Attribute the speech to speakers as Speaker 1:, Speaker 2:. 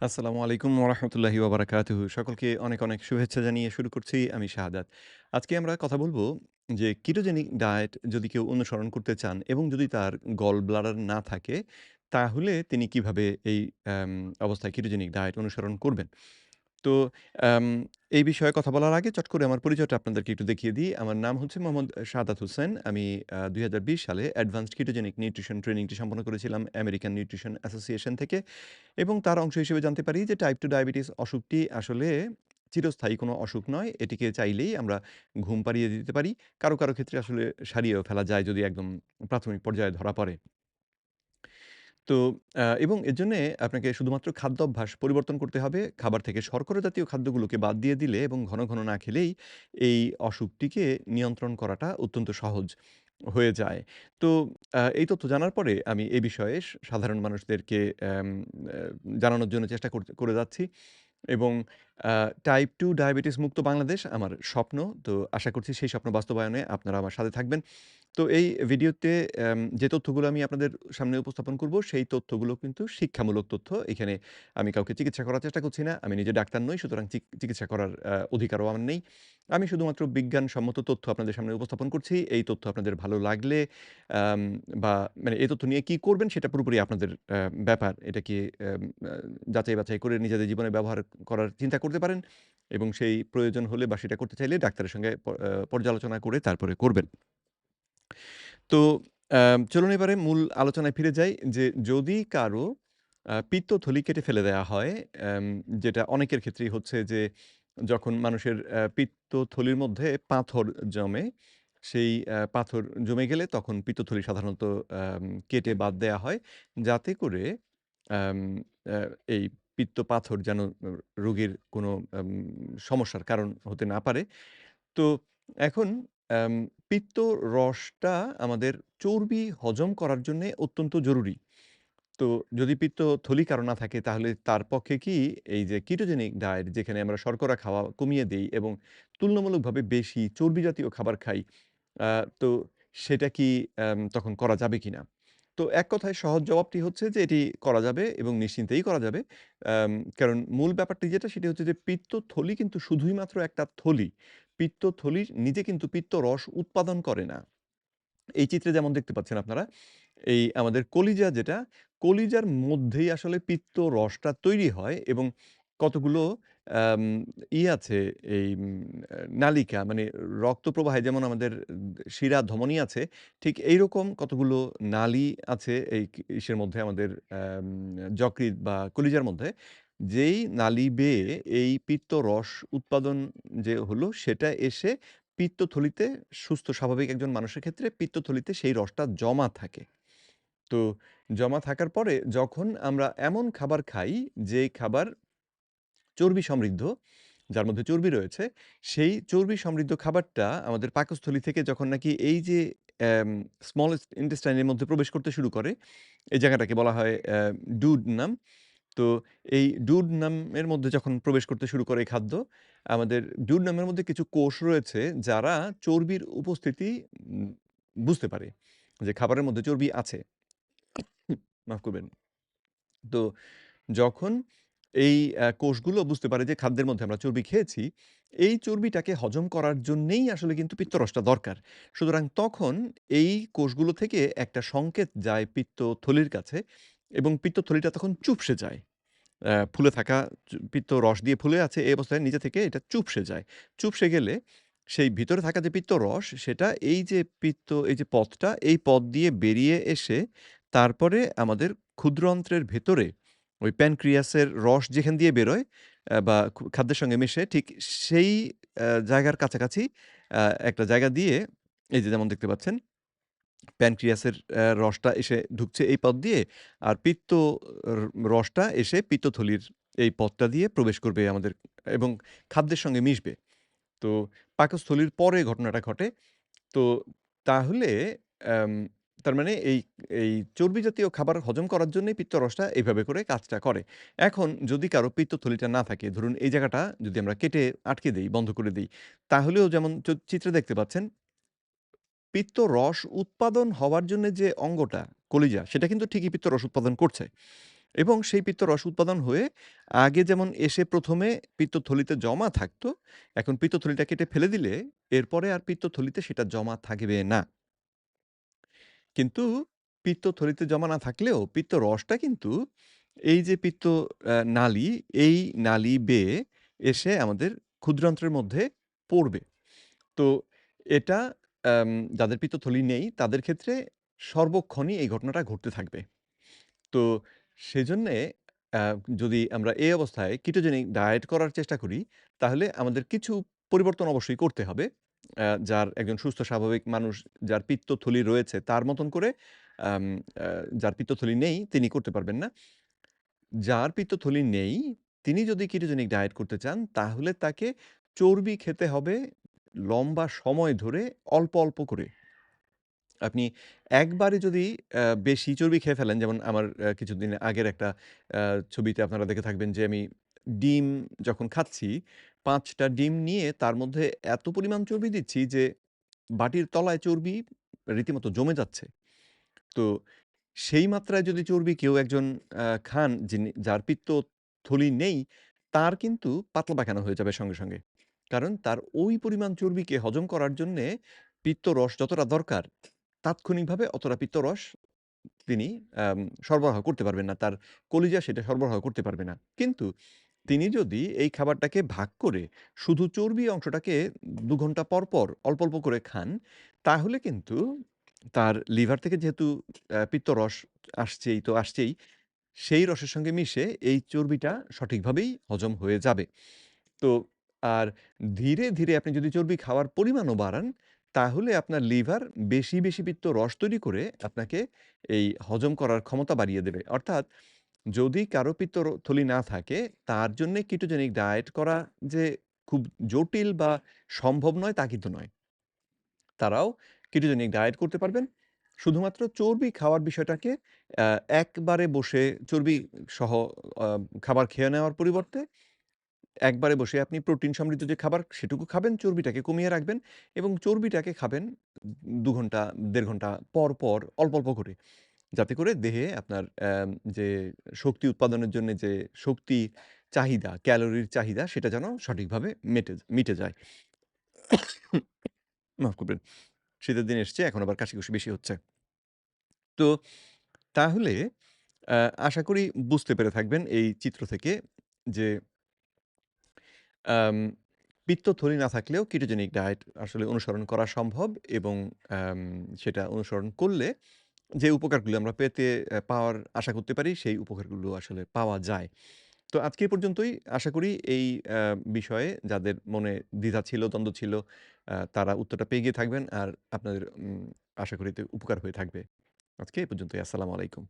Speaker 1: আসসালামু আলাইকুম ওরহমতুল্লাহি ওবরাকাতুহু। সকলকে অনেক অনেক শুভেচ্ছা জানিয়ে শুরু করছি আমি শাহাদাত। আজকে আমরা কথা বলব যে কিটোজেনিক ডায়েট যদি কেউ অনুসরণ করতে চান এবং যদি তার গল ব্লাডার না থাকে, তাহলে তিনি কীভাবে এই অবস্থায় কিটোজেনিক ডায়েট অনুসরণ করবেন? তো এই বিষয়ে কথা বলার আগে চট করে আমার পরিচয়টা আপনাদেরকে একটু দেখিয়ে দিই। আমার নাম হচ্ছে মোহাম্মদ সাদাত হোসেন। আমি ২০২০ সালে অ্যাডভান্সড কিটোজেনিক নিউট্রিশন ট্রেনিংটি সম্পন্ন করেছিলাম আমেরিকান নিউট্রিশন অ্যাসোসিয়েশন থেকে এবং তার অংশ হিসেবে জানতে পারি যে টাইপ টু ডায়াবেটিস অসুখটি আসলে চিরস্থায়ী কোনো অসুখ নয়। এটিকে চাইলেই আমরা ঘুম পাড়িয়ে দিতে পারি। কারও, কারও ক্ষেত্রে আসলে সারিয়েও ফেলা যায় যদি একদম প্রাথমিক পর্যায়ে ধরা পড়ে। তো এবং এর জন্যে আপনাকে শুধুমাত্র খাদ্যাভ্যাস পরিবর্তন করতে হবে। খাবার থেকে শর্করা জাতীয় খাদ্যগুলোকে বাদ দিয়ে দিলে এবং ঘন, ঘন না খেলেই এই অসুখটিকে নিয়ন্ত্রণ করাটা অত্যন্ত সহজ হয়ে যায়। তো এই তথ্য জানার পরে আমি এ বিষয়ে সাধারণ মানুষদেরকে জানানোর জন্য চেষ্টা করে যাচ্ছি এবং টাইপ 2 ডায়াবেটিস মুক্ত বাংলাদেশ আমার স্বপ্ন। তো আশা করছি সেই স্বপ্ন বাস্তবায়নে আপনারা আমার সাথে থাকবেন। তো এই ভিডিওতে যে তথ্যগুলো আমি আপনাদের সামনে উপস্থাপন করব, সেই তথ্যগুলো কিন্তু শিক্ষামূলক তথ্য। এখানে আমি কাউকে চিকিৎসা করার চেষ্টা করছি না। আমি নিজে ডাক্তার নই। সুতরাং চিক চিকিৎসা করার অধিকারও আমার নেই। আমি শুধুমাত্র বিজ্ঞানসম্মত তথ্য আপনাদের সামনে উপস্থাপন করছি। এই তথ্য আপনাদের ভালো লাগলে বা মানে এই তথ্য নিয়ে কি করবেন সেটা পুরোপুরি আপনাদের ব্যাপার। এটাকে এম আ যাচাই-বাছাই করে নিজেদের জীবনে ব্যবহার করার চিন্তা করতে পারেন এবং সেই প্রয়োজন হলে বা সেটা করতে চাইলে ডাক্তারের সঙ্গে পর্যালোচনা করে তারপরে করবেন। তো চলুন এবারে মূল আলোচনায় ফিরে যাই যে যদি কারও আ পিত্তথলি কেটে ফেলে দেয়া হয়, যেটা অনেকের ক্ষেত্রেই হচ্ছে যে যখন মানুষের আ পিত্তথলির মধ্যে পাথর জমে, সেই পাথর জমে গেলে তখন পিত্তথলি সাধারণত কেটে বাদ দেয়া হয়। যাতে করে এই পিত্ত পাথর যেন রোগীর কোনো সমস্যার কারণ হতে না পারে। তো এখন পিত্ত রসটা আমাদের চর্বি হজম করার জন্যে অত্যন্ত জরুরি। তো যদি পিত্তথলি কারও না থাকে তাহলে তার পক্ষে কি এই যে কিটোজেনিক ডায়েট যেখানে আমরা শর্করা খাওয়া কমিয়ে দেই এবং তুলনামূলকভাবে বেশি চর্বি জাতীয় খাবার খাই, তো সেটা কি তখন করা যাবে কিনা? তো এক কথায় সহজ জবাবটি হচ্ছে যে এটি করা যাবে এবং নিশ্চিন্তেই করা যাবে। কারণ মূল ব্যাপারটি যেটা সেটি হচ্ছে যে পিত্তথলি কিন্তু শুধুই মাত্র একটা থলি। পিত্তথলির নিজে কিন্তু পিত্তরস উৎপাদন করে না। এই চিত্রে যেমন দেখতে পাচ্ছেন আপনারা, এই আমাদের কলিজা যেটা, কলিজার মধ্যেই আসলে পিত্ত রসটা তৈরি হয় এবং কতগুলো ই আছে এই নালিকা মানে রক্ত প্রবাহে যেমন আমাদের শিরা ধমনী আছে, ঠিক এইরকম কতগুলো নালী আছে এই ইসের মধ্যে আমাদের আম যকৃৎ বা কলিজার মধ্যে। যেই নালী বেয়ে এই পিত্ত রস উৎপাদন যে হলো সেটা এসে পিত্তথলিতে সুস্থ স্বাভাবিক একজন মানুষের ক্ষেত্রে পিত্তথলিতে সেই রসটা জমা থাকে। তো জমা থাকার পরে যখন আমরা এমন খাবার খাই যে খাবার চর্বি সমৃদ্ধ, যার মধ্যে চর্বি রয়েছে, সেই চর্বি সমৃদ্ধ খাবারটা আমাদের পাকস্থলী থেকে যখন নাকি এই যে স্মল ইন্টেস্টাইন এর মধ্যে প্রবেশ করতে শুরু করে, এই জায়গাটাকে বলা হয় অ্যা ডুওডেনাম। তো এই ডুওডেনামের মধ্যে যখন প্রবেশ করতে শুরু করে খাদ্য, আমাদের ডুওডেনামের মধ্যে কিছু কোষ রয়েছে যারা চর্বির উপস্থিতি বুঝতে পারে যে খাবারের মধ্যে চর্বি আছে। মাফ করবেন। তো যখন এই কোষগুলো বুঝতে পারে যে খাদ্যের মধ্যে আমরা চর্বি খেয়েছি, এই চর্বিটাকে হজম করার জন্যেই আসলে কিন্তু পিত্তরসটা দরকার। সুতরাং তখন এই কোষগুলো থেকে একটা সংকেত যায় পিত্তথলির কাছে এবং পিত্তথলিটা তখন চুপসে যায়। ফুলে থাকা পিত্ত রস দিয়ে ফুলে আছে এই অবস্থায় নিজে থেকে এটা চুপসে যায়। চুপসে গেলে সেই ভিতরে থাকা যে পিত্তরস সেটা এই যে পিত্ত এই যে পথটা, এই পথ দিয়ে বেরিয়ে এসে তারপরে আমাদের ক্ষুদ্র অন্ত্রের ভেতরে ওই প্যানক্রিয়াসের রস যেখান দিয়ে বেরোয় বা খাদ্যের সঙ্গে মিশে, ঠিক সেই জায়গার কাছাকাছি একটা জায়গা দিয়ে, এই যে যেমন দেখতে পাচ্ছেন, প্যানক্রিয়াসের রসটা এসে ঢুকছে এই পথ দিয়ে। আর পিত্ত রসটা এসে পিত্তথলির এই পথটা দিয়ে প্রবেশ করবে আমাদের, এবং খাদ্যের সঙ্গে মিশবে। তো পাকস্থলীর পরে ঘটনাটা ঘটে। তো তাহলে তার মানে এই এই চর্বি জাতীয় খাবার হজম করার জন্যই পিত্তরসটা এইভাবে করে কাজটা করে। এখন যদি কারও পিত্তথলিটা না থাকে, ধরুন এই জায়গাটা যদি আমরা কেটে আটকে দিই বন্ধ করে দিই তাহলেও যেমন চিত্রে দেখতে পাচ্ছেন পিত্তরস উৎপাদন হওয়ার জন্যে যে অঙ্গটা, কলিজা, সেটা কিন্তু ঠিকই পিত্তরস উৎপাদন করছে। এবং সেই পিত্তরস উৎপাদন হয়ে আগে যেমন এসে প্রথমে পিত্তথলিতে জমা থাকতো, এখন পিত্তথলিটা কেটে ফেলে দিলে এরপরে আর পিত্তথলিতে সেটা জমা থাকবে না। কিন্তু পিত্তথলিতে জমা না থাকলেও পিত্ত রসটা কিন্তু এই যে পিত্ত নালী, এই নালী বেয়ে এসে আমাদের ক্ষুদ্রান্ত্রের মধ্যে পড়বে। তো এটা যাদের পিত্তথলি নেই তাদের ক্ষেত্রে সর্বক্ষণই এই ঘটনাটা ঘটতে থাকবে। তো সেজন্যে যদি আমরা এই অবস্থায় কিটোজেনিক ডায়েট করার চেষ্টা করি, তাহলে আমাদের কিছু পরিবর্তন অবশ্যই করতে হবে। যার একজন সুস্থ স্বাভাবিক মানুষ যার পিত্তথলি রয়েছে তার মতন করে যার পিত্তথলি নেই তিনি করতে পারবেন না। যার পিত্তথলি নেই তিনি যদি কিটোজেনিক ডায়েট করতে চান তাহলে তাকে চর্বি খেতে হবে লম্বা সময় ধরে অল্প, অল্প করে। আপনি একবারে যদি বেশি চর্বি খেয়ে ফেলেন যেমন আমার কিছুদিন আগের একটা ছবিতে আপনারা দেখে থাকবেন যে আমি ডিম যখন খাচ্ছি ৫ টা ডিম নিয়ে তার মধ্যে এত পরিমাণ চর্বি দিচ্ছি যে বাটির তলায় চর্বি রীতিমতো জমে যাচ্ছে। তো সেই মাত্রায় যদি চর্বি কেউ একজন খান যিনি যার পিত্তথলি নেই, তার কিন্তু পাতলা পায়খানা হয়ে যাবে সঙ্গে, সঙ্গে। কারণ তার ওই পরিমাণ চর্বিকে হজম করার জন্যে পিত্তরস যতটা দরকার তাৎক্ষণিকভাবে অতটা পিত্তরস তিনি সরবরাহ করতে পারবেন না। তার কলিজা সেটা সরবরাহ করতে পারবে না। কিন্তু তিনি যদি এই খাবারটাকে ভাগ করে শুধু চর্বি অংশটাকে ২ ঘণ্টা পর, পর অল্প, অল্প করে খান, তাহলে কিন্তু তার লিভার থেকে যেহেতু আ পিত্তরস আসছেই তো আসছেই, সেই রসের সঙ্গে মিশে এই চর্বিটা সঠিকভাবেই হজম হয়ে যাবে। তো আর ধীরে, ধীরে আপনি যদি চর্বি খাওয়ার পরিমাণও বাড়ান, তাহলে আপনার লিভার বেশি, বেশি পিত্তরস তৈরি করে আপনাকে এই হজম করার ক্ষমতা বাড়িয়ে দেবে। অর্থাৎ যদি কারও পিত্তর থলি না থাকে তার জন্যে কিটোজেনিক ডায়েট করা যে খুব জটিল বা সম্ভব নয় তা কিন্তু নয়। তারাও কিটোজেনিক ডায়েট করতে পারবেন। শুধুমাত্র চর্বি খাওয়ার বিষয়টাকে একবারে বসে চর্বি সহ খাবার খেয়ে নেওয়ার পরিবর্তে একবারে বসে আপনি প্রোটিন সমৃদ্ধ যে খাবার সেটুকু খাবেন, চর্বিটাকে কমিয়ে রাখবেন এবং চর্বিটাকে খাবেন দু ঘণ্টা দেড় ঘণ্টা পর, পর অল্প, অল্প করে। যাতে করে দেহে আপনার যে শক্তি উৎপাদনের জন্যে যে শক্তি চাহিদা, ক্যালোরির চাহিদা সেটা যেন সঠিকভাবে মেটে মিটে যায়। মাফ করবেন। শীতের দিন এসছে এখন আবার কাশি-কষি বেশি হচ্ছে। তো তাহলে আশা করি বুঝতে পেরে থাকবেন এই চিত্র থেকে যে আম পিত্তথলি না থাকলেও কিটোজেনিক ডায়েট আসলে অনুসরণ করা সম্ভব এবং সেটা অনুসরণ করলে যে উপকারগুলো আমরা পেতে পাওয়ার আশা করতে পারি সেই উপকারগুলো আসলে পাওয়া যায়। তো আজকে পর্যন্তই। আশা করি এই বিষয়ে যাদের মনে দ্বিধা ছিল, দ্বন্দ্ব ছিল তারা উত্তরটা পেয়ে গিয়ে থাকবেন। আর আপনাদের আশা করিতে উপকার হয়ে থাকবে। আজকে এই পর্যন্তই। আসসালামু আলাইকুম।